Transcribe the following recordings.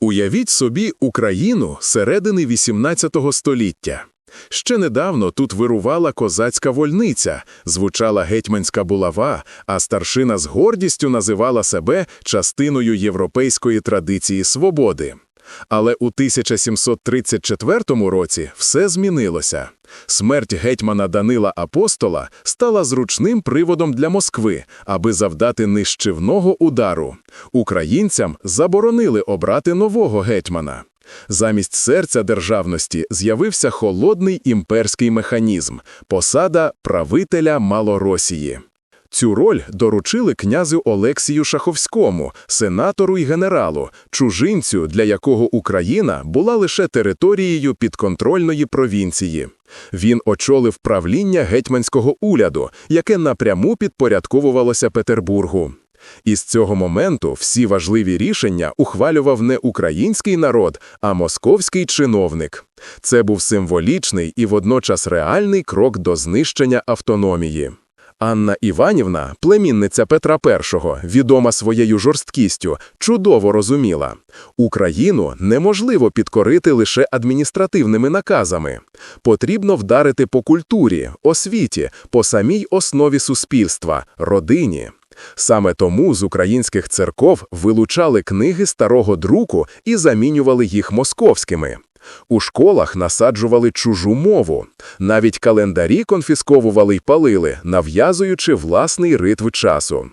Уявіть собі Україну середини XVIII століття. Ще недавно тут вирувала козацька вольниця, звучала гетьманська булава, а старшина з гордістю називала себе частиною європейської традиції свободи. Але у 1734 році все змінилося. Смерть гетьмана Данила Апостола стала зручним приводом для Москви, аби завдати нищівного удару. Українцям заборонили обрати нового гетьмана. Замість серця державності з'явився холодний імперський механізм – посада правителя Малоросії. Цю роль доручили князю Олексію Шаховському, сенатору й генералу, чужинцю, для якого Україна була лише територією підконтрольної провінції. Він очолив правління гетьманського уряду, яке напряму підпорядковувалося Петербургу. Із цього моменту всі важливі рішення ухвалював не український народ, а московський чиновник. Це був символічний і водночас реальний крок до знищення автономії. Анна Іванівна, племінниця Петра І, відома своєю жорсткістю, чудово розуміла – Україну неможливо підкорити лише адміністративними наказами. Потрібно вдарити по культурі, освіті, по самій основі суспільства – родині. Саме тому з українських церков вилучали книги старого друку і замінювали їх московськими. У школах насаджували чужу мову, навіть календарі конфісковували й палили, нав'язуючи власний ритм часу.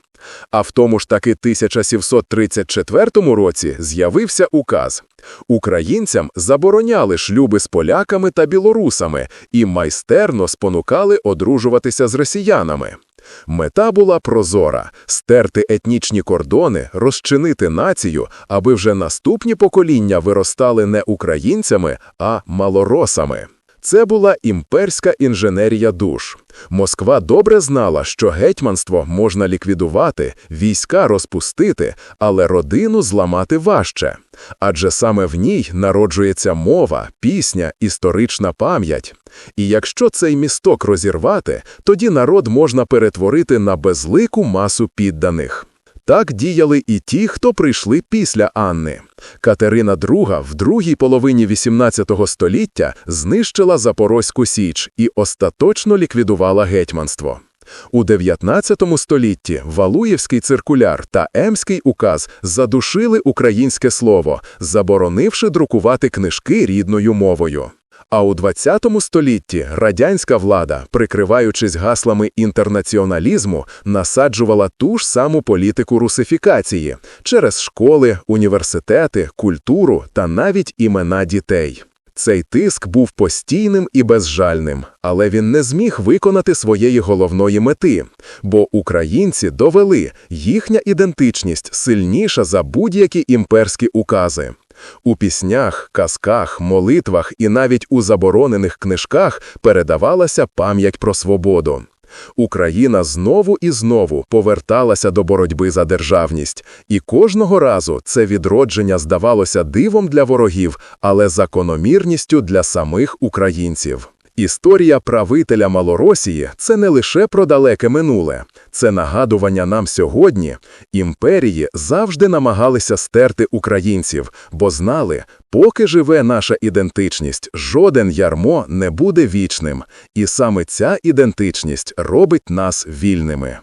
А в тому ж таки 1734 році з'явився указ. Українцям забороняли шлюби з поляками та білорусами і майстерно спонукали одружуватися з росіянами. Мета була прозора – стерти етнічні кордони, розчинити націю, аби вже наступні покоління виростали не українцями, а малоросами. Це була імперська інженерія душ. Москва добре знала, що гетьманство можна ліквідувати, війська розпустити, але родину зламати важче. Адже саме в ній народжується мова, пісня, історична пам'ять. І якщо цей місток розірвати, тоді народ можна перетворити на безлику масу підданих. Так діяли і ті, хто прийшли після Анни. Катерина II в другій половині XVIII століття знищила Запорозьку Січ і остаточно ліквідувала гетьманство. У 19 столітті Валуєвський циркуляр та Емський указ задушили українське слово, заборонивши друкувати книжки рідною мовою. А у 20 столітті радянська влада, прикриваючись гаслами інтернаціоналізму, насаджувала ту ж саму політику русифікації через школи, університети, культуру та навіть імена дітей. Цей тиск був постійним і безжальним, але він не зміг виконати своєї головної мети, бо українці довели, їхня ідентичність сильніша за будь-які імперські укази. У піснях, казках, молитвах і навіть у заборонених книжках передавалася пам'ять про свободу. Україна знову і знову поверталася до боротьби за державність, і кожного разу це відродження здавалося дивом для ворогів, але закономірністю для самих українців. Історія правителя Малоросії – це не лише про далеке минуле, це нагадування нам сьогодні. Імперії завжди намагалися стерти українців, бо знали, поки живе наша ідентичність, жоден ярмо не буде вічним. І саме ця ідентичність робить нас вільними.